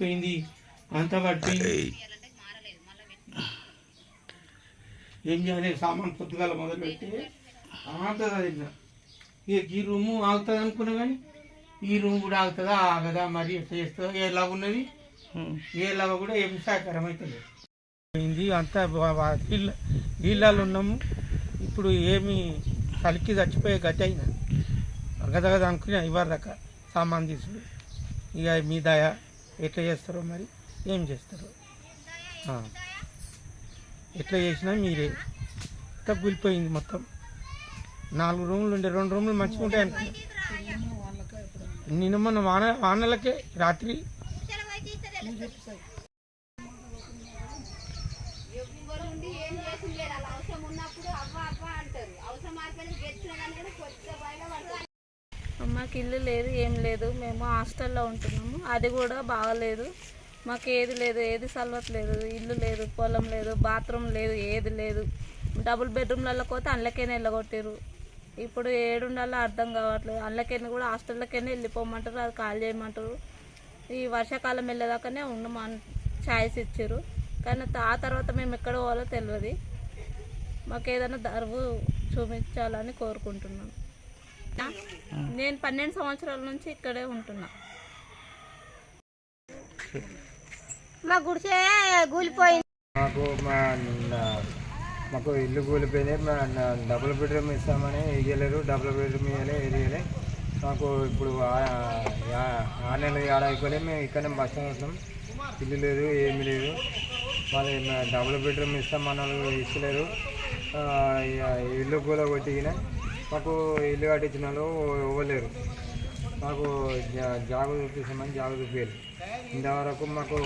పడిపోయింది. అంతా పడిపోయింది. ఏం చేయాలి? సామాన్ పొద్దుగాల మొదలుపెట్టి అంతా చదివిన ఇక ఈ రూము ఆగుతుంది అనుకున్నా కానీ ఈ రూమ్ కూడా ఆగుతుందా ఆగదా మరి ఎట్లా చేస్తుందో ఎలా ఉన్నది? ఏలాగా కూడా ఏం సహకారం అయితే లేదు. పోయింది అంతా నీళ్ళ నీళ్ళలో ఉన్నాము. ఇప్పుడు ఏమి కలికి చచ్చిపోయే గతి అయినా గదగద అనుకుని ఇవ్వరు దాకా సామాన్ తీసుడు. ఇక మీ దయ. ఎట్లా చేస్తారో మరి? ఏం చేస్తారు. ఎట్లా చేసినా మీరే. తగ్గిపోయింది మొత్తం. నాలుగు రూములు ఉండే రెండు రూములు మంచిగా ఉంటాయి అనుకున్నా నిన్న మొన్న వాన వానలకే రాత్రి. ఎవరు ఉండి ఏం చేసింది లేదు అలా అవసరం ఉన్నప్పుడు అవ్వ అవ్వ అంటారు. అవసరం గెలిచిన కానీ కూడా మాకు ఇల్లు లేదు ఏం లేదు. మేము హాస్టల్లో ఉంటున్నాము. అది కూడా బాగలేదు. మాకు ఏది లేదు ఏది సలవట్లేదు ఇల్లు లేదు పొలం లేదు బాత్రూమ్ లేదు ఏది లేదు. డబుల్ బెడ్రూమ్లలో పోతే అందులోకైనా వెళ్ళగొట్టారు ఇప్పుడు ఏడుండాలో అర్థం కావట్లేదు. అందులోకైనా కూడా హాస్టల్లోకైనా వెళ్ళిపోమంటారు అది కాల్ చేయమంటారు. ఈ వర్షాకాలం వెళ్ళేదాకానే ఉండమని ఛాయిస్ ఇచ్చారు. కానీ ఆ తర్వాత మేము ఎక్కడ పోవాలో తెలియదు మాకు ఏదైనా దరువు చూపించాలని కోరుకుంటున్నాను నేను పన్నెండు సంవత్సరాల నుంచి ఇక్కడే ఉంటున్నా. మా గుడిసే కూలిపోయింది మాకు మా మాకు ఇల్లు కూలిపోయింది మా డబుల్ బెడ్రూమ్ ఇస్తామని ఇవ్వలేరు డబుల్ బెడ్రూమ్ ఇవ్వలే వేయలే మాకు ఇప్పుడు ఆ- ఆరు నెలలు ఏడాది మేము ఇక్కడనే బస్సు స్టాండ్ ఇల్లు లేదు ఏమీ లేదు. వాళ్ళు డబుల్ బెడ్రూమ్ ఇస్తాం మన వాళ్ళు ఇస్తలేరు ఇల్లు కూల కొట్టిగినా మాకు ఇల్లు కట్టించిన వాళ్ళు ఇవ్వలేరు. మాకు జా- జాగు చూపిస్తామని జాగు చూపించాలి ఇంతవరకు మాకు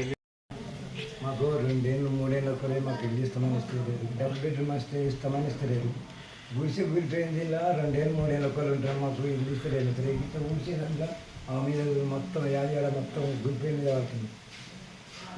ఇల్లు మాకు రెండేళ్ళు మూడేళ్ళు ఒకరే మాకు ఇల్లు ఇస్తామని ఇస్తలేదు. డబుల్ బెడ్రూమ్ వస్తే ఇస్తామని ఇస్తలేదు. గుడిసె కూలిపోయింది ఇలా రెండేళ్ళు మూడేళ్ళు ఒకరు ఉంటారు మాకు ఇల్లు ఇస్తలేదు. తిరిగి ఊడ్చే దాంట్లో ఆ మీద మొత్తం యాద మొత్తం గుడిపోయింది కాబట్టి.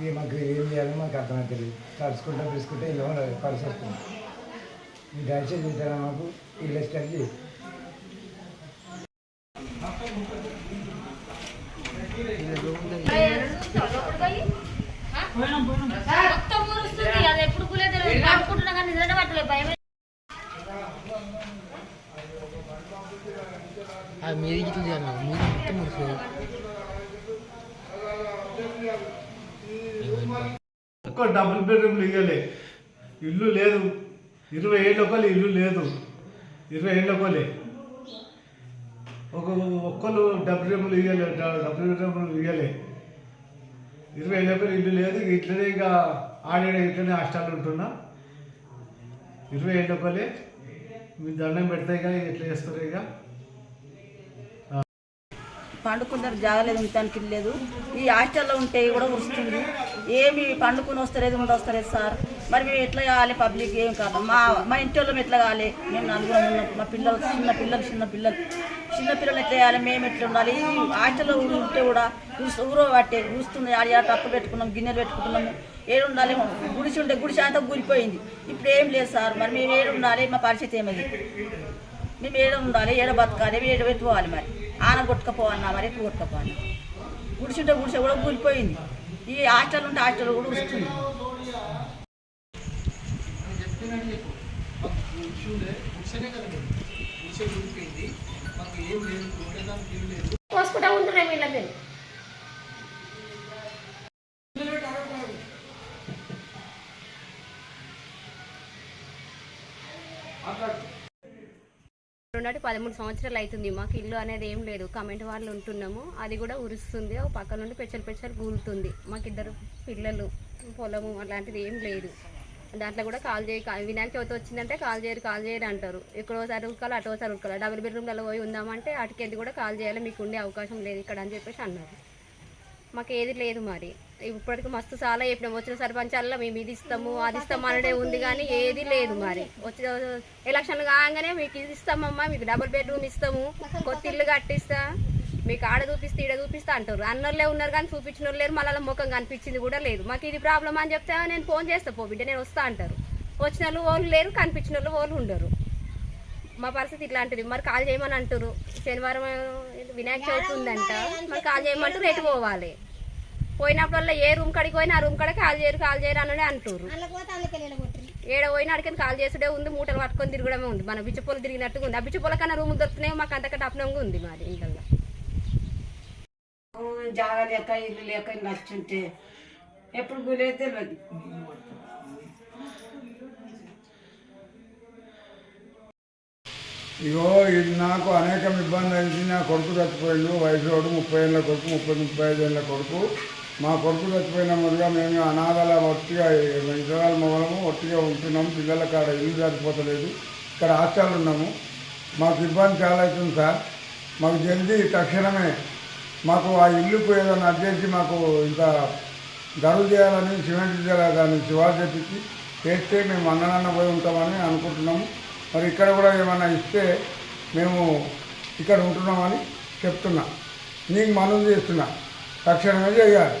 ఇది మాకు ఏం చేయాలో మాకు అర్థమవుతుంది తడుచుకుంటా తీసుకుంటే ఇలా పరిస్థితుంది దయచేసి మాకు ఇల్లు మొత్తం ఊరుస్తుంది అది ఎప్పుడు కూలేదు అనుకుంటున్నా కానీ నిద్ర పట్టలేదు భయం ఒక్క డబుల్ బెడ్రూమ్లు ఇవ్వలే ఇల్లు లేదు. ఇరవై ఏళ్ళ ఒకళ్ళు ఇల్లు లేదు. ఇరవై ఏళ్ళ ఒకళ్ళే. ఒక ఒక్కళ్ళు డబ్బు బెడ్రూమ్లు ఇవ్వలే డబ్బు బెడ్రూమ్లు ఇవ్వలే ఇరవై ఏళ్ళ ఒకళ్ళు ఇల్లు లేదు ఇట్లనే ఇక ఆడే ఇట్లనే హాస్టల్ ఉంటున్నా. ఇరవై ఏళ్ళ ఒకళ్ళే. మీ దండం పెడతాయి ఇక ఎట్లా చేస్తారు ఇక? పండుకున్నారు జాగలేదు ఉండటానికి లేదు. ఈ హాస్టల్లో ఉంటే కూడా వస్తుంది. ఏమి పండుకుని వస్తలేదు ఉండి వస్తలేదు సార్. మరి మేము ఎట్లా కావాలి పబ్లిక్ ఏం కాదు. మా మా ఇంటి వాళ్ళం ఎట్లా కావాలి? మేము నలుగురం ఉన్నాం మా పిల్లలు చిన్న పిల్లలు చిన్న పిల్లలు. చిన్న పిల్లలు ఎట్లా చేయాలి? మేము ఎట్లా ఉండాలి? ఈ హాస్టల్లో ఉంటే కూడా ఊరో పట్టే ఊస్తుంది ఆడి ఆడ టప్పు పెట్టుకున్నాం గిన్నెలు పెట్టుకుంటున్నాము. ఏడు ఉండాలి? గుడిసి ఉంటే గుడిసి అంతా కూలిపోయింది. ఇప్పుడు ఏం లేదు సార్. మరి మేము ఏడు ఉండాలి? మా పరిస్థితి ఏమది? మేము ఏడ ఉండాలి ఏడ బతకాలి ఏడ పెట్టుకోవాలి మరి. ఆన కొట్టుకపోవన్నా మరి ఎప్పుడు కొట్టుకపోవాలి ఉంటే గుడిసే కూడా కూలిపోయింది. ఈ హాస్టల్ ఉంటే హాస్టల్ కూడా వస్తుంది పోసుకుంటా ఉంటున్నాం వీళ్ళకి రెండాటి పదమూడు సంవత్సరాలు అవుతుంది. మాకు ఇల్లు అనేది ఏం లేదు. కమెంట్ వాళ్ళు ఉంటున్నాము. అది కూడా ఉరుస్తుంది. ఒక పక్క నుండి పెచ్చలు పెచ్చలు కూలుతుంది. మాకు ఇద్దరు పిల్లలు పొలము అలాంటిది ఏం లేదు. దాంట్లో కూడా కాల్ చేయి వినాయక చవితి వచ్చిందంటే కాల్ చేయరు కాల్ చేయరు అంటారు. ఎక్కడోసారి ఉరకాలి అటోసారి ఉరకాలి. డబుల్ బెడ్రూమ్లలో పోయి ఉందామంటే అటుకెళ్ళి కూడా కాల్ చేయాలి మీకు ఉండే అవకాశం లేదు ఇక్కడ అని చెప్పేసి అన్నారు. మాకు ఏది లేదు మరి. ఇప్పటికి మస్తు చాలా చెప్పినాం. వచ్చిన సర్పంచాల్లో మేము ఇది ఇస్తాము అది ఇస్తాము అనడే ఉంది కానీ ఏది లేదు మరి. వచ్చిన ఎలక్షన్ కాగానే మీకు ఇది ఇస్తామమ్మా మీకు డబుల్ బెడ్రూమ్ ఇస్తాము కొత్త ఇల్లు కట్టిస్తా. మీకు ఆడ చూపిస్తే ఈడ చూపిస్తా అంటారు. అన్నోళ్ళే ఉన్నారు కానీ చూపించిన వాళ్ళు లేరు మళ్ళీ ముఖం కనిపించింది కూడా లేదు. మాకు ఇది ప్రాబ్లం అని చెప్తే నేను ఫోన్ చేస్తా పో బిడ్డ నేను వస్తా అంటారు. వచ్చిన వాళ్ళు వాళ్ళు లేరు కనిపించిన వాళ్ళు వాళ్ళు ఉండరు. మా పరిస్థితి ఇట్లాంటిది. మరి కాల్ చేయమని అంటారు. శనివారం వినాయక చవితి ఉందంట. మరి కాల్ చేయమంటారు ఎటు పోవాలి? పోయినప్పుడల్లా ఏ రూమ్ కాడికి పోయినా ఆ రూమ్ కాడ కాల్ చేయరు కాల్ చేయరు అని అంటారు. ఏడ పోయినా అడిగిన కాల్ చేసుడే ఉంది మూటలు పట్టుకొని తిరగడమే ఉంది. మన బిచ్చపోలు తిరిగినట్టుగా ఉంది. ఆ బిచ్చపోల కన్నా రూమ్ దొరుకుతున్నాయి మాకు అంతకంటే అప్నంగా ఉంది మరి ఇంట్లో జాగా లేక ఇల్లు లేక నచ్చుంటే ఎప్పుడు గులేదు తెలియదు ఇగో ఇది నాకు అనేకం ఇబ్బంది అయింది. నా కొడుకు చచ్చిపోయిండు. వయసులోడు ముప్పై ఏళ్ళ కొడుకు ముప్పై ముప్పై ఐదు ఏళ్ళ కొడుకు. మా కొడుకు చచ్చిపోయిన ముందుగా మేము అనాథల ఒట్టిగా ఇతరాల మొదలము ఒట్టిగా ఉంటున్నాము. పిల్లల కాడ ఇల్లు సరిపోతలేదు. ఇక్కడ హాస్టల్ ఉన్నాము. మాకు ఇబ్బంది చాలా అవుతుంది సార్. మాకు జల్దీ తక్షణమే మాకు ఆ ఇల్లుకు ఏదైనా అడ్డేసి మాకు ఇంకా గడువు చేయాలని సిమెంట్ చేయాలి దాన్ని శివారు చెప్పించి చేస్తే మేము అన్ననన్న పోయి ఉంటామని అనుకుంటున్నాము. మరి ఇక్కడ కూడా ఏమన్నా ఇస్తే మేము ఇక్కడ ఉంటున్నామని చెప్తున్నా. నీకు మనం చేస్తున్నా. తక్షణమే చేయాలి.